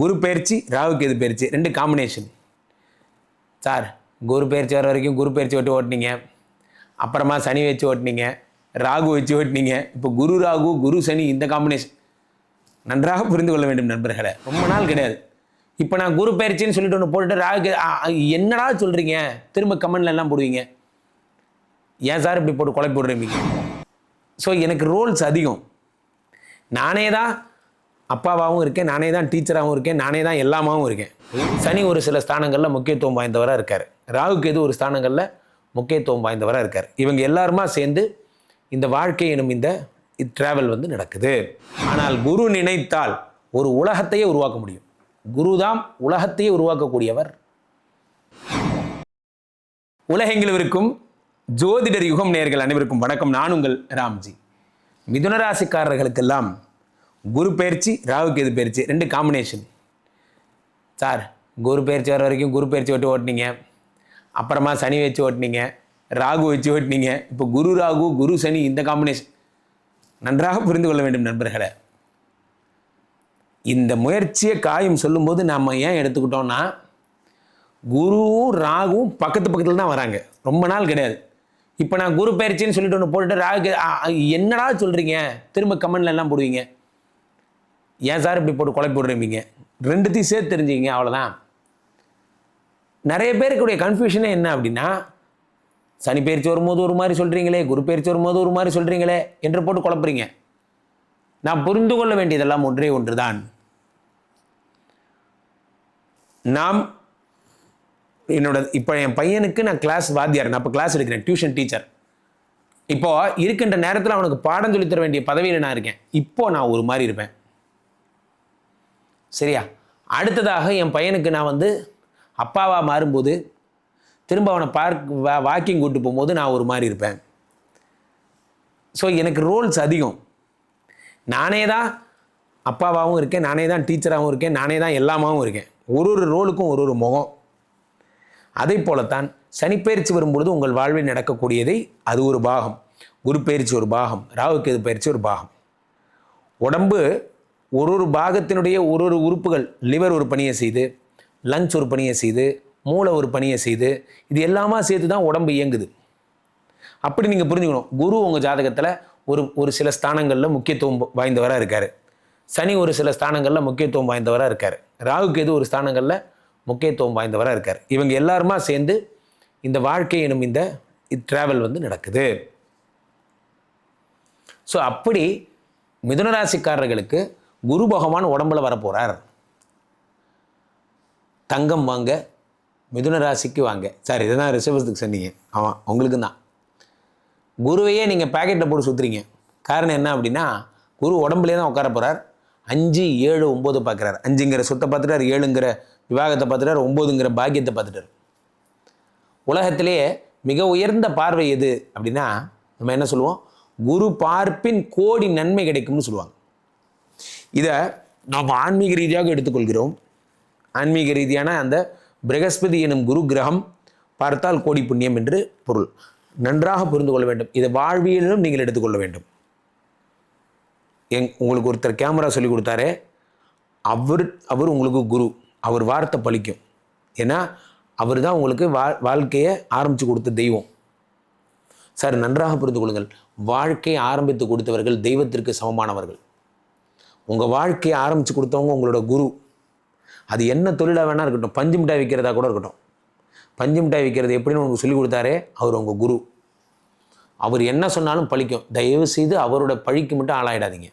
குரு பயிற்சி ராகு எது பயிற்சி ரெண்டு காம்பினேஷன் சார் குரு பயிற்சி வர வரைக்கும் குரு பயிற்சி ஓட்டு ஓட்டினீங்க. அப்புறமா சனி வச்சு ஓட்டினீங்க. ராகு வச்சு ஓட்டினீங்க. இப்போ குரு ராகு குரு சனி இந்த காம்பினேஷன் நன்றாக புரிந்து கொள்ள வேண்டும் நண்பர்களை. ரொம்ப நாள் கிடையாது. இப்போ நான் குரு பயிற்சின்னு சொல்லிட்டு ஒன்று போட்டுட்டு ராகு என்னடா சொல்கிறீங்க திரும்ப கமெண்ட்ல எல்லாம் போடுவீங்க. ஏன் சார் இப்படி போட்டு குழப்பி விடுறீங்க? ஸோ எனக்கு ரோல்ஸ் அதிகம். நானே தான் அப்பாவாகவும் இருக்கேன் நானே தான் டீச்சராகவும் இருக்கேன் நானே தான் எல்லாமாவும் இருக்கேன். சனி ஒரு சில ஸ்தானங்களில் முக்கியத்துவம் வாய்ந்தவராக இருக்கார். ராகுக்கு எது ஒரு ஸ்தானங்களில் முக்கியத்துவம் வாய்ந்தவராக இருக்கார். இவங்க எல்லாருமா சேர்ந்து இந்த வாழ்க்கை எனும் இந்த ட்ராவல் வந்து நடக்குது. ஆனால் குரு நினைத்தால் ஒரு உலகத்தையே உருவாக்க முடியும். குரு தான் உலகத்தையே உருவாக்கக்கூடியவர். உலகெங்கிலும் ஜோதிடர் யுகம் நேயர்கள் அனைவருக்கும் வணக்கம். நான் உங்கள் ராம்ஜி. மிதுனராசிக்காரர்களுக்கெல்லாம் குரு பயிற்சி ராகு கேது பயிற்சி ரெண்டு காம்பினேஷன் சார் குரு பயிற்சி வர வரைக்கும் குரு பயிற்சி விட்டு ஓட்டினீங்க. அப்புறமா சனி வச்சு ஓட்டினீங்க. ராகு வச்சு ஓட்டினீங்க. இப்போ குரு ராகு குரு சனி இந்த காம்பினேஷன் நன்றாக புரிந்து கொள்ள வேண்டும் நண்பர்களே. இந்த முயற்சியை காயம் சொல்லும்போது நாம் ஏன் எடுத்துக்கிட்டோம்னா குருவும் ராகுவும் பக்கத்து பக்கத்தில் தான் வராங்க. ரொம்ப நாள் கிடையாது. இப்போ நான் குரு பயிற்சின்னு சொல்லிட்டு ஒன்று போட்டுட்டு ராகு என்னடா சொல்கிறீங்க திரும்ப கமெண்ட்ல எல்லாம் போடுவீங்க. ஏன் சார் இப்படி போட்டு குழப்பி விடுறீங்க? ரெண்டுத்தையும் சேர்த்து தெரிஞ்சுக்கிங்க அவ்வளோதான் நிறைய பேருக்குடைய கன்ஃபியூஷனே என்ன அப்படின்னா சனி பயிற்சி வரும்போது ஒரு மாதிரி சொல்கிறீங்களே குரு பயிற்சி வரும்போது ஒரு மாதிரி சொல்கிறீங்களே என்று போட்டு குழப்புறீங்க. நான் புரிந்து கொள்ள வேண்டியதெல்லாம் ஒன்றே ஒன்று தான் நாம் என்னோட இப்போ என் பையனுக்கு நான் கிளாஸ் வாத்தியார் நான் இப்போ கிளாஸ் எடுக்கிறேன் டியூஷன் டீச்சர் இப்போது இருக்கின்ற நேரத்தில் அவனுக்கு பாடம் சொல்லித்தர வேண்டிய பதவியில் நான் இருக்கேன். இப்போ நான் ஒரு மாதிரி இருப்பேன். சரியா? அடுத்ததாக என் பையனுக்கு நான் வந்து அப்பாவாக மாறும்போது திரும்ப அவனை பார்க் வா வாக்கிங் கூட்டு போகும்போது நான் ஒரு மாதிரி இருப்பேன். ஸோ எனக்கு ரோல்ஸ் அதிகம். நானே தான் அப்பாவாகவும் இருக்கேன் நானே தான் டீச்சராகவும் இருக்கேன் நானே தான் எல்லாமாவும் இருக்கேன். ஒரு ஒரு ரோலுக்கும் ஒரு ஒரு முகம். அதே போலத்தான் சனிப்பெயர்ச்சி வரும்பொழுது உங்கள் வாழ்வில் நடக்கக்கூடியதை அது ஒரு பாகம். குரு பயிற்சி ஒரு பாகம். ராகு கேது பயிற்சி ஒரு பாகம். உடம்பு ஒரு ஒரு பாகத்தினுடைய ஒரு ஒரு உறுப்புகள் லிவர் ஒரு பணியை செய்து லங்ஸ் ஒரு பணியை செய்து மூளை ஒரு பணியை செய்து இது எல்லாமா சேர்த்து தான் உடம்பு இயங்குது. அப்படி நீங்கள் புரிஞ்சுக்கணும். குரு உங்கள் ஜாதகத்தில் ஒரு ஒரு சில ஸ்தானங்களில் முக்கியத்துவம் வாய்ந்தவராக இருக்கார். சனி ஒரு சில ஸ்தானங்களில் முக்கியத்துவம் வாய்ந்தவராக இருக்கார். ராகு கேது ஒரு ஸ்தானங்களில் முக்கியத்துவம் வாய்ந்தவராக இருக்கார். இவங்க எல்லாருமா சேர்ந்து இந்த வாழ்க்கை எனும் இந்த ட்ராவல் வந்து நடக்குது. ஸோ அப்படி மிதுனராசிக்காரர்களுக்கு குரு பகவான் உடம்புல வரப்போகிறார் தங்கம் வாங்க மிதுன ராசிக்கு வாங்க. சார் இதுதான் ரிசர்வத்துக்கு சொன்னீங்க. ஆமாம் உங்களுக்கு தான். குருவையே நீங்கள் பேக்கெட்டில் போட்டு சுற்றுறீங்க காரணம் என்ன அப்படின்னா குரு உடம்புலே தான் உட்கார போகிறார் அஞ்சு ஏழு ஒம்பது பார்க்குறாரு அஞ்சுங்கிற சொத்தை பார்த்துட்டார் ஏழுங்கிற விவாகத்தை பார்த்துட்டார் ஒம்போதுங்கிற பாக்கியத்தை பார்த்துட்டார். உலகத்திலேயே மிக உயர்ந்த பார்வை எது அப்படின்னா நம்ம என்ன சொல்லுவோம்? குரு பார்ப்பின் கோடி நன்மை கிடைக்கும்னு சொல்லுவாங்க. இதை நாம் ஆன்மீக ரீதியாக எடுத்துக்கொள்கிறோம். ஆன்மீக ரீதியான அந்த பிரகஸ்பதி எனும் குரு கிரகம் பார்த்தால் கோடி புண்ணியம் என்று பொருள். நன்றாக புரிந்து கொள்ள வேண்டும். இதை வாழ்வியலிலும் நீங்கள் எடுத்துக்கொள்ள வேண்டும். எங் உங்களுக்கு ஒருத்தர் கேமரா சொல்லி கொடுத்தாரே அவர் அவர் உங்களுக்கு குரு. அவர் வார்த்தை பழிக்கும். ஏன்னா அவர் தான் உங்களுக்கு வா வாழ்க்கையை ஆரம்பித்து கொடுத்த தெய்வம். சார் நன்றாக புரிந்து கொள்ளுங்கள். வாழ்க்கையை ஆரம்பித்து கொடுத்தவர்கள் தெய்வத்திற்கு சமமானவர்கள். உங்கள் வாழ்க்கையை ஆரம்பித்து கொடுத்தவங்க உங்களோட குரு. அது என்ன தொழிலாக வேணால் இருக்கட்டும். பஞ்சு மிட்டாய் விற்கிறதா கூட இருக்கட்டும். பஞ்சு மிட்டாய் விற்கிறது எப்படின்னு உங்களுக்கு சொல்லி கொடுத்தாரே அவர் உங்கள் குரு. அவர் என்ன சொன்னாலும் பழிக்கும். தயவு செய்து அவரோட பழிக்கு மட்டும் ஆளாயிடாதீங்க.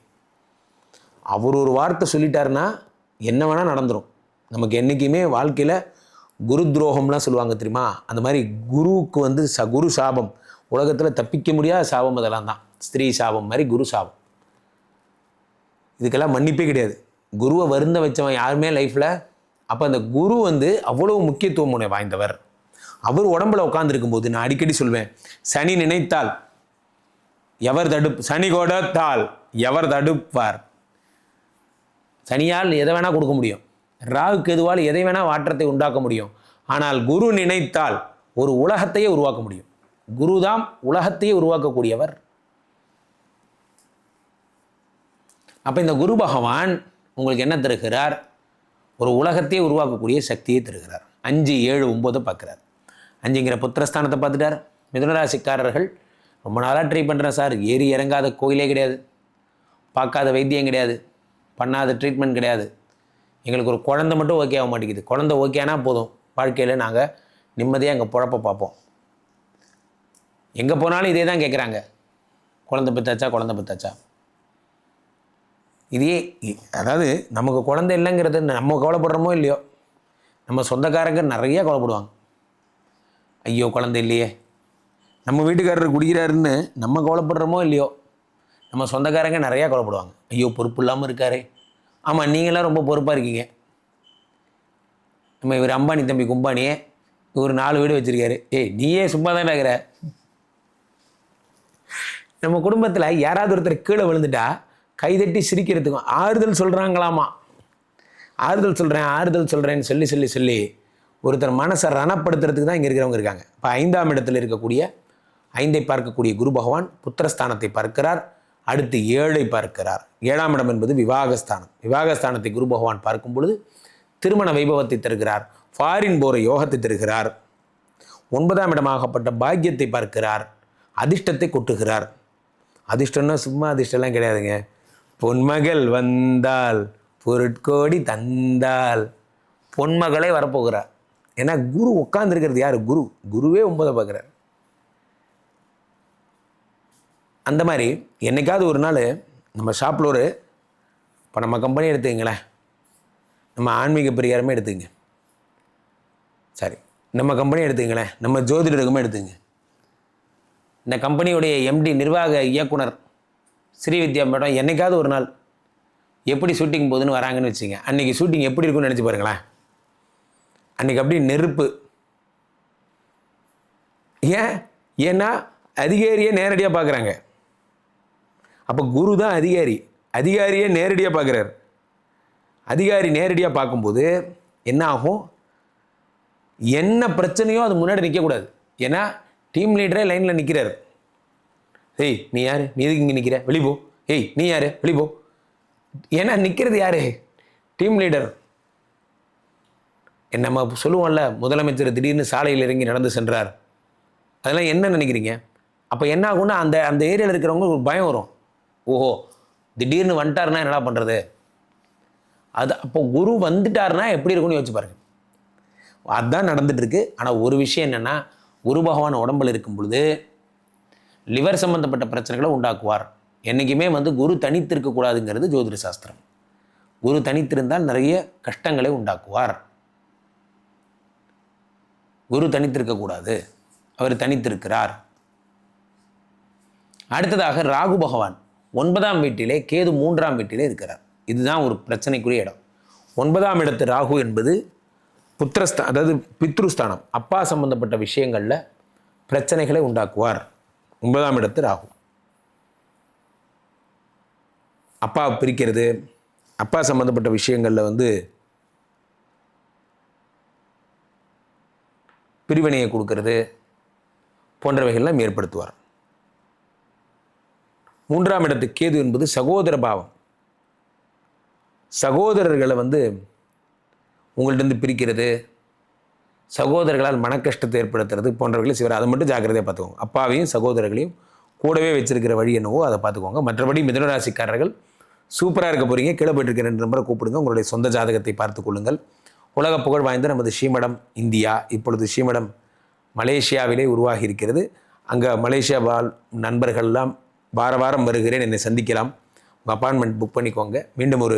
அவர் ஒரு வார்த்தை சொல்லிட்டாருன்னா என்ன வேணால் நடந்துடும் நமக்கு என்றைக்குமே வாழ்க்கையில் குரு துரோகம்லாம் சொல்லுவாங்க தெரியுமா? அந்த மாதிரி குருவுக்கு வந்து ச குரு சாபம். உலகத்தில் தப்பிக்க முடியாத சாபம் அதெல்லாம் தான். ஸ்திரீ சாபம் மாதிரி குரு சாபம். இதுக்கெல்லாம் மன்னிப்பே கிடையாது. குருவை வருந்த வச்சவன் யாருமே லைஃப்பில் அப்போ அந்த குரு வந்து அவ்வளோ முக்கியத்துவம் உன்னை வாய்ந்தவர். அவர் உடம்புல உட்காந்துருக்கும் போது நான் அடிக்கடி சொல்வேன் சனி நினைத்தால் எவர் தடுப் சனி கொடுத்தால் எவர் தடுப்பார். சனியால் எதை வேணால் கொடுக்க முடியும். ராவுக்கு எதுவால் எதை வேணால் மாற்றத்தை உண்டாக்க முடியும். ஆனால் குரு நினைத்தால் ஒரு உலகத்தையே உருவாக்க முடியும். குருதாம் உலகத்தையே உருவாக்கக்கூடியவர். அப்போ இந்த குரு பகவான் உங்களுக்கு என்ன தருகிறார்? ஒரு உலகத்தையே உருவாக்கக்கூடிய சக்தியை தருகிறார். அஞ்சு ஏழு ஒம்போது பார்க்குறார். அஞ்சுங்கிற புத்திரஸ்தானத்தை பார்த்துட்டார். மிதுனராசிக்காரர்கள் ரொம்ப நாளாக ட்ரை பண்ணுறேன் சார். ஏறி இறங்காத கோயிலே கிடையாது. பார்க்காத வைத்தியம் கிடையாது. பண்ணாத ட்ரீட்மெண்ட் கிடையாது. எங்களுக்கு ஒரு குழந்தை மட்டும் ஓகே ஆக மாட்டேங்குது. குழந்தை ஓகேனா போதும். வாழ்க்கையில் நாங்கள் நிம்மதியாக எங்கள் பொழப்ப பார்ப்போம். எங்கே போனாலும் இதே தான் கேட்குறாங்க குழந்தை பெற்றாச்சா குழந்தை பெற்றாச்சா இதே இ- அதாவது நமக்கு குழந்தை இல்லைங்கிறது நம்ம கவலைப்படுறோமோ இல்லையோ நம்ம சொந்தக்காரங்க நிறைய கவலைப்படுவாங்க. ஐயோ குழந்தை இல்லையே. நம்ம வீட்டுக்காரர் குடிக்கிறாருன்னு நம்ம கவலைப்படுறோமோ இல்லையோ நம்ம சொந்தக்காரங்க நிறையா கவலைப்படுவாங்க. ஐயோ பொறுப்பு இல்லாமல் இருக்காரே. ஆமாம் நீங்களாம் ரொம்ப பொறுப்பாக இருக்கீங்க. நம்ம இவர் அம்பானி தம்பி கும்பானியே இவர் நாலு வீடு வச்சுருக்காரு. ஏய் நீயே சும்மா தான் இருக்கிற நம்ம குடும்பத்தில் யாராவது ஒருத்தர் கீழே விழுந்துட்டா கைதட்டி சிரிக்கிறதுக்கும் ஆறுதல் சொல்கிறாங்களாமா ஆறுதல் சொல்கிறேன் ஆறுதல் சொல்கிறேன்னு சொல்லி சொல்லி சொல்லி ஒருத்தர் மனசை ரணப்படுத்துறதுக்கு தான் இங்கே இருக்கிறவங்க இருக்காங்க. இப்போ ஐந்தாம் இடத்தில் இருக்கக்கூடிய ஐந்தை பார்க்கக்கூடிய குரு பகவான் புத்திரஸ்தானத்தை பார்க்கிறார். அடுத்து ஏழை பார்க்கிறார். ஏழாம் இடம் என்பது விவாகஸ்தானம். விவாகஸ்தானத்தை குரு பகவான் பார்க்கும் பொழுது திருமண வைபவத்தை தருகிறார். ஃபாரின் போகிற யோகத்தை தருகிறார். ஒன்பதாம் இடமாகப்பட்ட பாக்கியத்தை பார்க்கிறார். அதிர்ஷ்டத்தை கொட்டுகிறார். அதிர்ஷ்டம்னா சும்மா அதிர்ஷ்டம்லாம் கிடையாதுங்க. பொன்மகள் வந்தால் பொருட்கோடி தந்தால். பொன்மகளே வரப்போகிறார். ஏன்னா குரு உட்கார்ந்துருக்கிறது யார்? குரு. குருவே ஒன்பதை பார்க்குறார். அந்த மாதிரி என்னைக்காவது ஒரு நாள் நம்ம ஷாப்பில் ஒரு இப்போ நம்ம கம்பெனி எடுத்துக்கங்களேன். நம்ம ஆன்மீக பரிகாரமே எடுத்துங்க சரி. நம்ம கம்பெனி எடுத்துங்களேன் நம்ம ஜோதிடருக்குமே எடுத்துங்க. இந்த கம்பெனியுடைய எம்டி நிர்வாக இயக்குனர் ஸ்ரீவித்யா மேடம் என்றைக்காவது ஒரு நாள் எப்படி ஷூட்டிங் போகுதுன்னு வராங்கன்னு வச்சுங்க. அன்றைக்கி ஷூட்டிங் எப்படி இருக்கும்னு நினச்சி பாருங்களேன். அன்றைக்கி அப்படியே நெருப்பு. ஏன்? ஏன்னா அதிகாரியே நேரடியாக பார்க்குறாங்க அப்போ குரு தான் அதிகாரி. அதிகாரியே நேரடியாக பார்க்குறாரு அதிகாரி நேரடியாக பார்க்கும்போது என்ன ஆகும்? என்ன பிரச்சனையோ அது முன்னாடி நிற்கக்கூடாது ஏன்னா டீம் லீடரே லைனில் நிற்கிறாரு ஏய் நீ யார்? நீ எதுக்கு இங்கே நிற்கிற வெளிப்போ ஏய் நீ யார்? வெளிப்போ ஏன்னா நிற்கிறது யார்? டீம் லீடர் நம்ம சொல்லுவோம்ல முதலமைச்சர் திடீர்னு சாலையில் இறங்கி நடந்து சென்றார். அதெல்லாம் என்ன நினைக்கிறீங்க? அப்போ என்ன ஆகும்னா அந்த அந்த ஏரியாவில் இருக்கிறவங்க ஒரு பயம் வரும். ஓஹோ திடீர்னு வந்துட்டாருன்னா என்னடா பண்ணுறது அது அப்போ குரு வந்துட்டாருன்னா எப்படி இருக்கும்னு யோசிச்சு பாருங்க. அதுதான் நடந்துட்டு இருக்கு. ஆனால் ஒரு விஷயம் என்னென்னா குரு பகவான் உடம்பில் இருக்கும் பொழுது லிவர் சம்பந்தப்பட்ட பிரச்சனைகளை உண்டாக்குவார். என்றைக்குமே வந்து குரு தனித்து இருக்கக்கூடாதுங்கிறது ஜோதிட சாஸ்திரம். குரு தனித்திருந்தால் நிறைய கஷ்டங்களை உண்டாக்குவார். குரு தனித்திருக்கக்கூடாது அவர் தனித்திருக்கிறார். அடுத்ததாக ராகு பகவான் ஒன்பதாம் வீட்டிலே கேது மூன்றாம் வீட்டிலே இருக்கிறார். இதுதான் ஒரு பிரச்சனைக்குரிய இடம். ஒன்பதாம் இடத்து ராகு என்பது புத்திரஸ்தான் அதாவது பித்ருஸ்தானம் அப்பா சம்பந்தப்பட்ட விஷயங்களில் பிரச்சனைகளை உண்டாக்குவார். ஒன்பதாம் இடத்து ராகு. அப்பா பிரிக்கிறது அப்பா சம்மந்தப்பட்ட விஷயங்களில் வந்து பிரிவினையை கொடுக்கறது போன்றவைகள்லாம் ஏற்படுத்துவார். மூன்றாம் இடத்து கேது என்பது சகோதர பாவம். சகோதரர்களை வந்து உங்கள்கிட்ட பிரிக்கிறது சகோதரர்களால் மனக்கஷ்டத்தை ஏற்படுத்துறது போன்றவர்களை செய்வார். அதை மட்டும் ஜாக்கிரதையாக பார்த்துக்கோங்க. அப்பாவையும் சகோதரர்களையும் கூடவே வச்சிருக்கிற வழி என்னவோ அதை பார்த்துக்கோங்க. மற்றபடி மிதனராசிக்காரர்கள் சூப்பராக இருக்க போகிறீங்க கீழே போயிட்டு இருக்கிற ரெண்டு நம்பரை கூப்பிடுங்க. உங்களுடைய சொந்த ஜாதகத்தை பார்த்து கொள்ளுங்கள். உலக புகழ் வாய்ந்த நமது ஸ்ரீமடம் இந்தியா. இப்பொழுது ஸ்ரீமடம் மலேசியாவிலே உருவாகி இருக்கிறது. அங்கே மலேசியா வாழ் நண்பர்கள்லாம் வார வாரம் வருகிறேன். என்னை சந்திக்கலாம். உங்கள் அப்பாயின்மெண்ட் புக் பண்ணிக்கோங்க. மீண்டும் ஒரு